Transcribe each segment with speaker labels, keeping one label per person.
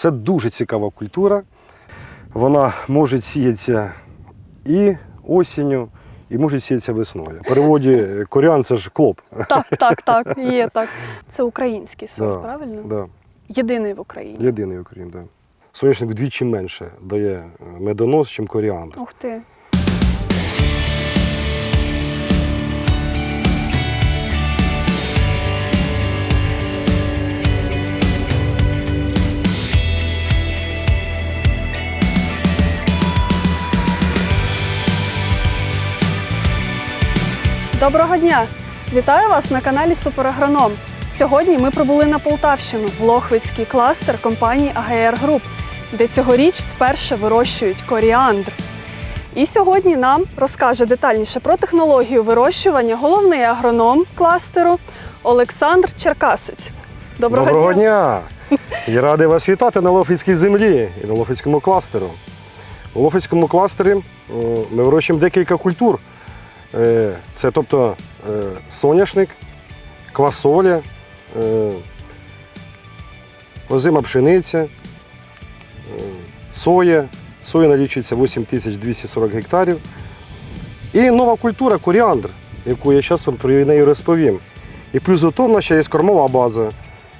Speaker 1: Це дуже цікава культура. Вона може сіятися і осінню, і може сіятися весною. В переводі коріан це ж клоп.
Speaker 2: Так, так, так, є так. Це український сорт,
Speaker 1: Да,
Speaker 2: правильно?
Speaker 1: Да.
Speaker 2: Єдиний в Україні.
Speaker 1: Єдиний в Україні. Да. Соняшник вдвічі менше дає медонос, ніж коріандр.
Speaker 2: Ух ти. Доброго дня! Вітаю вас на каналі Суперагроном. Сьогодні ми прибули на Полтавщину в Лохвицький кластер компанії АГР Груп, де цьогоріч вперше вирощують коріандр. І сьогодні нам розкаже детальніше про технологію вирощування головний агроном кластеру Олександр Черкасець. Доброго,
Speaker 1: Доброго
Speaker 2: дня!
Speaker 1: Я радий вас вітати на Лофицькій землі і на Лофицькому кластеру. У Лофицькому кластері е, ми вирощуємо декілька культур. Е, Це тобто е, соняшник, квасоля, е, озима пшениця, соя. Соя налічується 8240 гектарів. І нова культура коріандр, яку я зараз вам про неї розповім. І плюс до того в нас ще є кормова база,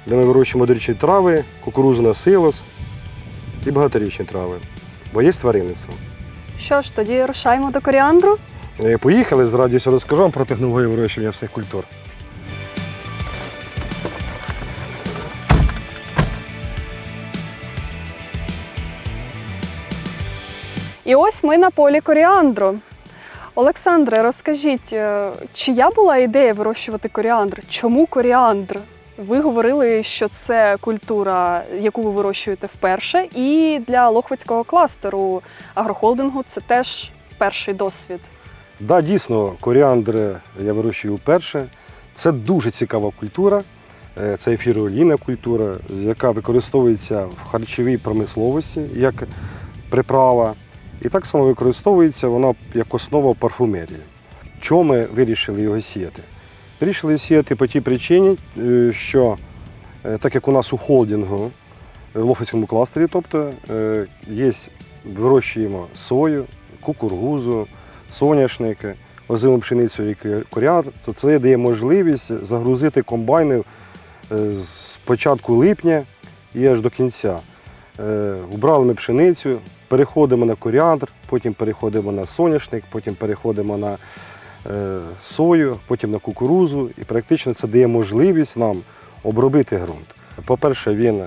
Speaker 1: де ми вирощуємо одорічні трави, кукурузу силос і багаторічні трави. Бо є тваринництво.
Speaker 2: Що ж, тоді рушаємо до коріандру.
Speaker 1: Е, Поїхали, з радістю розкажу вам про технологію вирощування всіх культур.
Speaker 2: І ось ми на полі коріандру. Олександре, розкажіть, е, чия була ідея вирощувати коріандр? Чому коріандр? Ви говорили, що це культура, яку ви вирощуєте вперше, і для лохвицького кластеру агрохолдингу це теж перший досвід.
Speaker 1: Да, дійсно, коріандр я вирощую вперше. Це дуже цікава культура. Е, Це ефіроолійна культура, яка використовується в харчовій промисловості як приправа. І так само використовується вона як основа парфумерії. Чому ми вирішили його сіяти? Вирішили сіяти по тій причині, е, що е, так як у нас у холдингу в Лофицькому кластері, тобто є, вирощуємо сою, кукургузу, соняшники, озиму пшеницю і коріандр, то це дає можливість загрузити комбайни е, з початку липня і аж до кінця. Е, Убрали ми пшеницю, переходимо на коріандр, потім переходимо на соняшник, потім переходимо на е, сою, потім на кукурузу. І практично це дає можливість нам обробити ґрунт. По-перше, він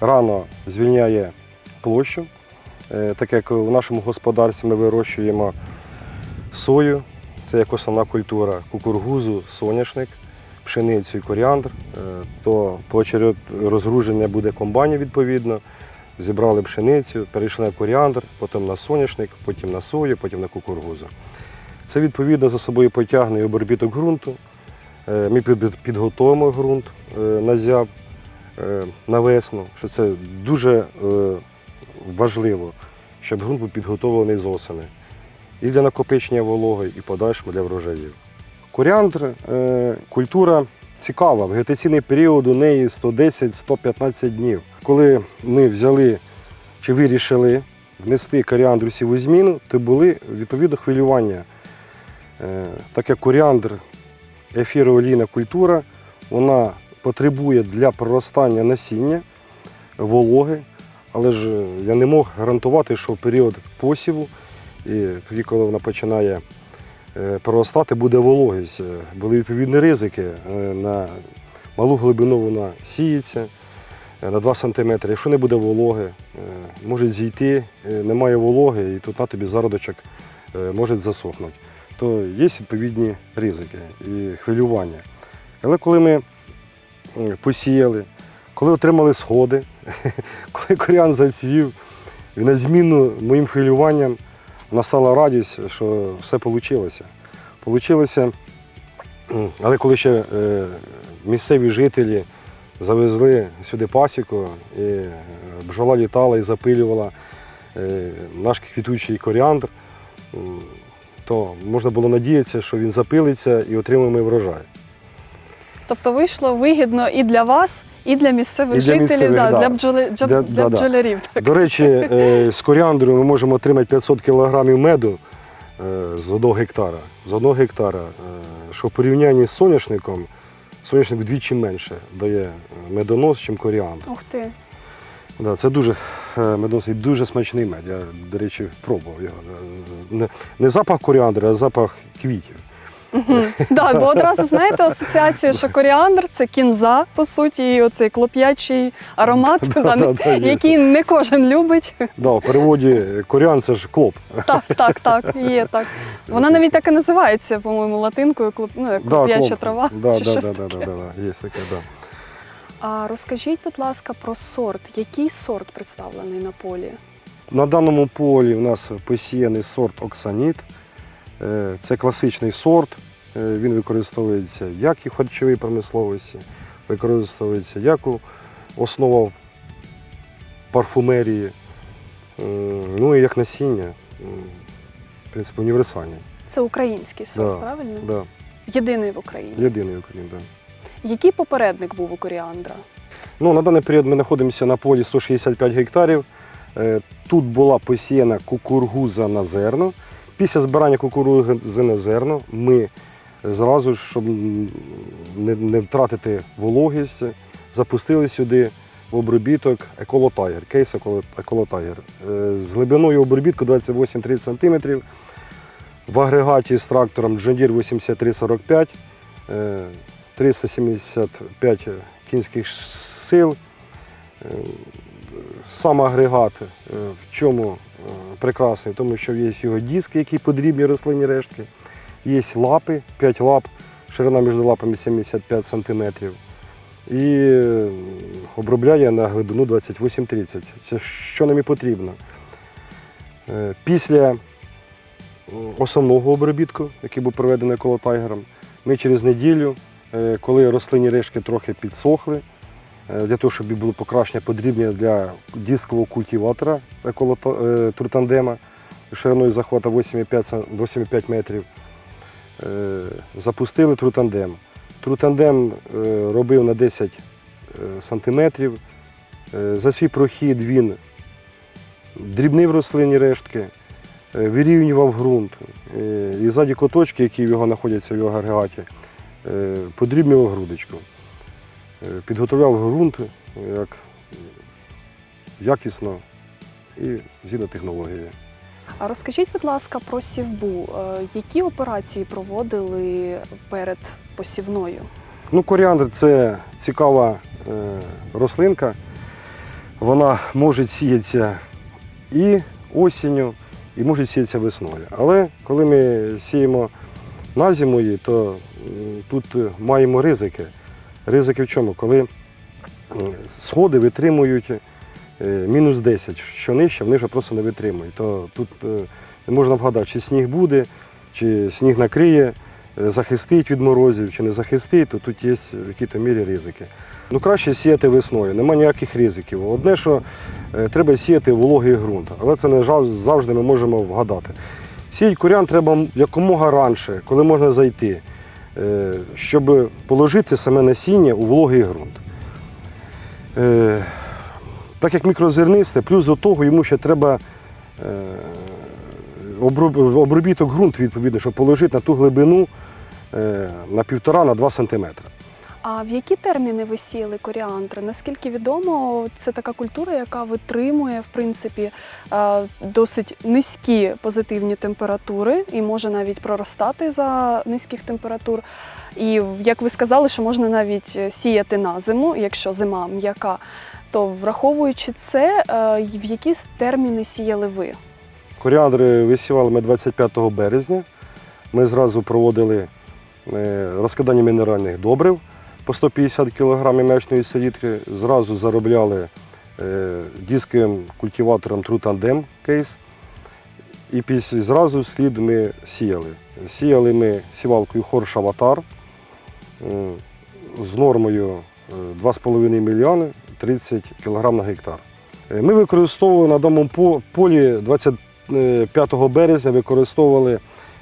Speaker 1: рано звільняє площу, так як у нашому господарстві ми вирощуємо сою, це як основна культура, кукургузу, соняшник, пшеницю і коріандр, е, то поочеред розгруження буде комбайнів відповідно. Зібрали пшеницю, перейшли на коріандр, потім на соняшник, потім на сою, потім на кукургузу. Це відповідно за собою потягне і обробіток ґрунту. Е, Ми під- підготуємо ґрунт е, на зяб е, на весну, що це дуже е, важливо, щоб ґрунт був підготовлений з осени. І для накопичення вологи, і подальшому для врожаїв. Коріандр е, культура цікава. Вегетаційний період у неї 110-115 днів. Коли ми взяли чи вирішили внести коріандр у сіву зміну, то були відповідно хвилювання. Е, так як коріандр ефіроолійна культура, вона потребує для проростання насіння, вологи, але ж е, я не мог гарантувати, що в період посіву, і тоді, коли вона починає е, проростати, буде вологість. Е, Були відповідні ризики. На малу глибину вона сіється на 2 см. Якщо не буде вологи, може зійти, немає вологи, і тут на тобі зародочок може засохнути. То є відповідні ризики і хвилювання. Але коли ми посіяли, коли отримали сходи, коли коріан зацвів, і на зміну моїм хвилюванням настала радість, що все вийшло. Получилося, але коли ще е, місцеві жителі завезли сюди пасіку, і бджола літала і запилювала е, наш квітучий коріандр, то можна було надіятися, що він запилиться і отримаємо врожай.
Speaker 2: Тобто вийшло вигідно і для вас, і для місцевих
Speaker 1: І для
Speaker 2: жителів,
Speaker 1: місцевих,
Speaker 2: да,
Speaker 1: да.
Speaker 2: для, бджоли, для,
Speaker 1: Для-
Speaker 2: для
Speaker 1: да, да.
Speaker 2: бджолярів. Так.
Speaker 1: До речі, е, з коріандру ми можемо отримати 500 кг меду е, з одного гектара. З одного гектара, е, що в порівнянні з соняшником, соняшник вдвічі менше дає е, медонос, ніж коріандр.
Speaker 2: Ух ти.
Speaker 1: Да, це дуже е, медонос і дуже смачний мед. Я, до речі, пробував його. Е, Не, не запах коріандру, а запах квітів.
Speaker 2: Да, бо одразу знаєте асоціацію, що коріандр це кінза, по суті, і оцей клоп'ячий аромат, який не кожен любить.
Speaker 1: Да, в переводі коріан це ж клоп.
Speaker 2: Так, так, так, є так. Вона навіть так і називається, по-моєму, латинкою, клоп'яча трава.
Speaker 1: Да, є таке, да.
Speaker 2: А розкажіть, будь ласка, про сорт. Який сорт представлений на полі?
Speaker 1: На даному полі в нас посіяний сорт Оксаніт. Е, Це класичний сорт. Е, Він використовується як і в харчовій промисловості, використовується як у основа парфумерії, е, ну і як насіння. В принципі, універсальний.
Speaker 2: Це український сорт,
Speaker 1: Да,
Speaker 2: правильно?
Speaker 1: Да,
Speaker 2: Єдиний в Україні.
Speaker 1: єдиний в Україні. Да.
Speaker 2: Який попередник був у коріандра?
Speaker 1: Ну, на даний період ми знаходимося на полі 165 гектарів. Тут була посіяна кукуруза на зерно. Після збирання кукурузи на ми зразу, щоб не, не втратити вологість, запустили сюди в обробіток еколотайгер, кейс Еколо- еколотайгер. З глибиною обробітку 28-30 см. В агрегаті з трактором Deere 8345, е, 375 кінських сил. Е, Сам агрегат е, в чому прекрасний, тому що є його диски, які подрібні рослинні рештки, є лапи, 5 лап, ширина між лапами 75 см. І е, обробляє на глибину 28-30. Це що нам і потрібно. Е, Після основного обробітку, який був проведений коло тайгером, ми через неділю, е, коли рослинні рештки трохи підсохли, е, для того, щоб було покращення подрібнення для дискового культиватора е, туртандема шириною захвату 8,5 метрів. Е, Запустили трутандем. Трутандем е, робив на 10 е, сантиметрів. Е, За свій прохід він дрібнив рослинні рештки, е, вирівнював ґрунт. Е, І ззаді коточки, які в його знаходяться в його агрегаті, е, подрібнював грудочку. Е, Підготовляв ґрунт як якісно і згідно технології.
Speaker 2: А розкажіть, будь ласка, про сівбу. Е, Які операції проводили перед посівною?
Speaker 1: Ну, коріандр це цікава е, рослинка. Вона може сіятися і осінню, і може сіятися весною. Але коли ми сіємо на зиму то тут маємо ризики. Ризики в чому? Коли сходи витримують е, мінус 10, що нижче, вони вже просто не витримують. То тут е, не можна вгадати, чи сніг буде, чи сніг накриє, е, захистить від морозів, чи не захистить, то тут є в якій-то мірі ризики. Ну краще сіяти весною, немає ніяких ризиків. Одне, що треба сіяти вологий ґрунт, але це не завжди ми можемо вгадати. Сіять курян треба якомога раніше, коли можна зайти, щоб положити саме насіння у вологий ґрунт. Е, Так як мікрозернисте, плюс до того йому ще треба е, обробіток ґрунт відповідно, щоб положити на ту глибину е, на півтора на два сантиметри.
Speaker 2: А в які терміни ви сіяли коріандр? Наскільки відомо, це така культура, яка витримує в принципі е, досить низькі позитивні температури і може навіть проростати за низьких температур. І як ви сказали, що можна навіть сіяти на зиму, якщо зима м'яка. То враховуючи це, е, в які терміни сіяли ви?
Speaker 1: Коріандри висівали ми 25 березня. Ми зразу проводили е, розкидання мінеральних добрив по 150 кг м'ячної селітри. Зразу заробляли е, дисковим культиватором Трутандем кейс. І після зразу вслід ми сіяли. Сіяли ми сівалкою Хорш Аватар е, з нормою е, 2,5 мільйони 30 кг на гектар. Е, Ми використовували на даному полі 25 березня використовували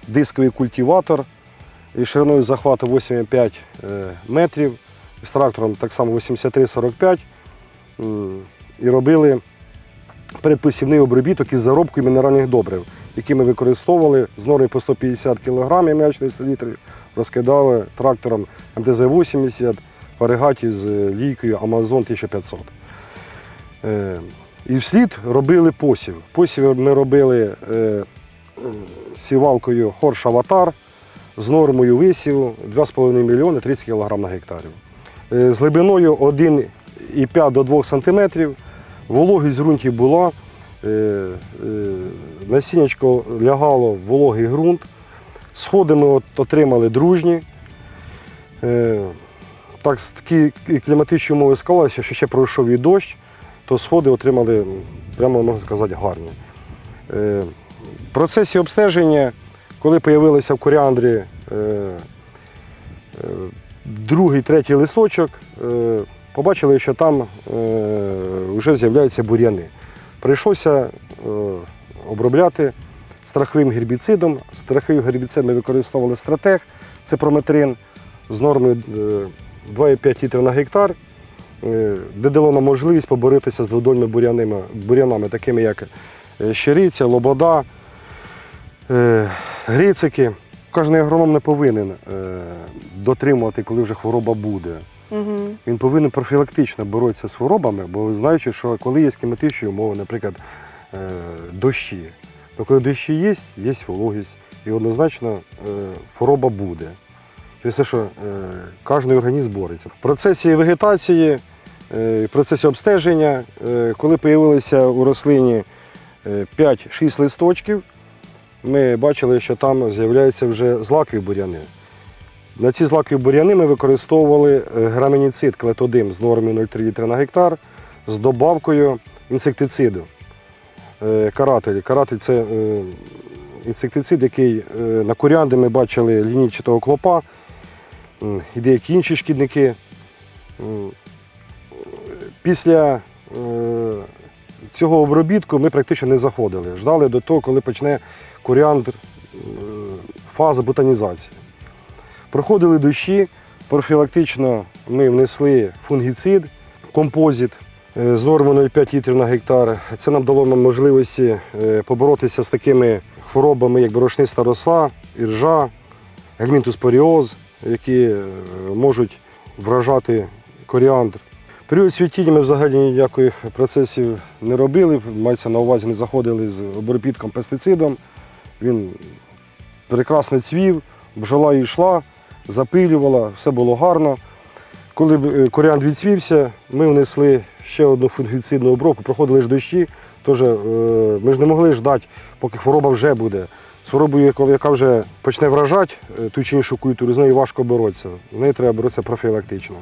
Speaker 1: дисковий культиватор і шириною захвату 8,5 е, метрів, з трактором так само 83-45. І робили передпосівний обробіток із заробкою мінеральних добрив, які ми використовували з нормою по 150 кг м'ячної селітри, розкидали трактором МТЗ-80 в агрегаті з е, лійкою Amazon 1500. Е, І вслід робили посів. Посів ми робили сівалкою Хорш Аватар з нормою висіву 2,5 мільйони 30 кг на гектарів. Е, З глибиною 1,5 до 2 см. Вологість в ґрунті була. е, е, Насіннячко лягало в вологий ґрунт. Сходи ми от отримали дружні. Так, такі кліматичні умови склалися, що ще пройшов і дощ, то сходи отримали, прямо можна сказати, гарні. В процесі обстеження, коли з'явилися в коріандрі е, е, другий, третій листочок, е, побачили, що там вже з'являються бур'яни. Прийшлося обробляти страховим гербіцидом. Страховий гербіцид ми використовували стратег, це прометрин з нормою е, 2,5 літрів на гектар, де дало нам можливість поборотися з дводольними бур'янами, бур'янами, такими як щириця, лобода, грицики. Кожен агроном не повинен е, дотримувати, коли вже хвороба буде.
Speaker 2: Угу.
Speaker 1: Він повинен профілактично боротися з хворобами, бо знаючи, що коли є кліматичні умови, наприклад, е, дощі, то коли дощі є, є вологість, і однозначно е, хвороба буде. Через те, що е, кожен організм бореться. В процесі вегетації, е, в процесі обстеження, е, коли з'явилися у рослині е, 5-6 листочків, ми бачили, що там з'являються вже злакові буряни. На ці злакові буряни ми використовували е, граменіцид клетодим з нормою 0,3 літра на гектар з добавкою інсектициду. Е, Каратель. Каратель це е, інсектицид, який на коріанди ми бачили лінійчатого клопа і деякі інші шкідники. Після цього обробітку ми практично не заходили. Ждали до того, коли почне коріандр е, фаза ботанізації. Проходили дощі, профілактично ми внесли фунгіцид, композит е, з нормою 0,5 літрів на гектар. Це нам дало можливості е, поборотися з такими хворобами, як борошниста роса, іржа, гельмінтоспоріоз, які можуть вражати коріандр. Період цвітіння ми взагалі ніяких процесів не робили, мається на увазі не заходили з обробітком пестицидом. Він прекрасно цвів, бджола йшла, запилювала, все було гарно. Коли е, коріандр відцвівся, ми внесли ще одну фунгіцидну обробку, проходили ж дощі. Тож, е, ми ж не могли ждати, поки хвороба вже буде. З хворобою, яка вже почне вражати е, ту чи іншу культуру, з нею важко боротися. З нею треба боротися профілактично.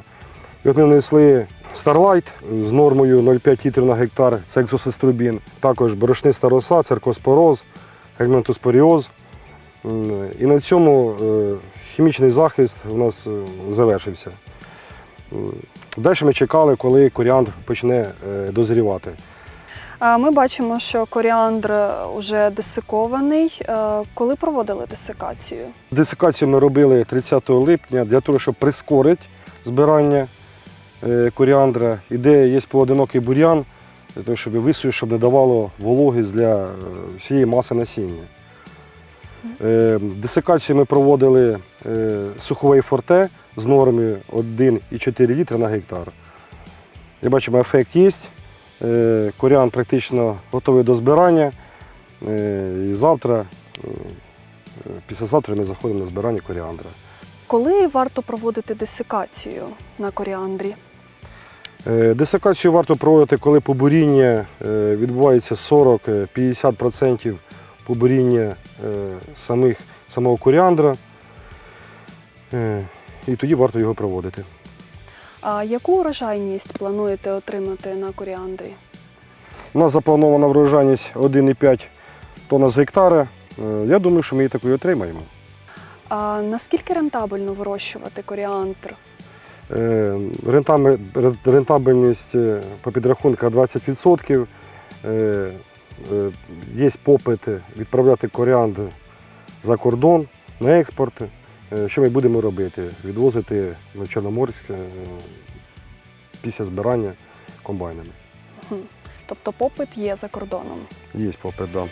Speaker 1: І от ми внесли Starlight з нормою 0,5 літрів на гектар, це екзосеструбін. Також борошниста роса, церкоспороз, гельмінтоспоріоз. М, І на цьому е, хімічний захист у нас е, завершився. Далі ми чекали, коли коріандр почне е, дозрівати.
Speaker 2: Ми бачимо, що коріандр вже десикований. Коли проводили десикацію?
Speaker 1: Десикацію ми робили 30 липня для того, щоб прискорити збирання е, коріандра. Ідея є поодинокий бур'ян, для того, щоб висою, щоб не давало вологість для е, всієї маси насіння. Е, Десикацію ми проводили суховий форте з нормою 1,4 літра на гектар. Як бачимо, ефект є. Коріан практично готовий до збирання. І завтра, післязавтра ми заходимо на збирання коріандра.
Speaker 2: Коли варто проводити десикацію на коріандрі?
Speaker 1: Е, Десикацію варто проводити, коли побуріння е, відбувається 40-50% побуріння е, самих, самого коріандра. І тоді варто його проводити.
Speaker 2: А яку урожайність плануєте отримати на коріандрі?
Speaker 1: У нас запланована врожайність 1,5 тонна з гектара. Я думаю, що ми її такою отримаємо.
Speaker 2: А наскільки рентабельно вирощувати коріандр?
Speaker 1: Е, рентабель- Рентабельність е, по підрахунках 20%. Е, Є попит відправляти коріандр за кордон на експорт. Що ми будемо робити? Відвозити на Чорноморськ е, після збирання комбайнами.
Speaker 2: Тобто попит є за кордоном.
Speaker 1: Є попит, да.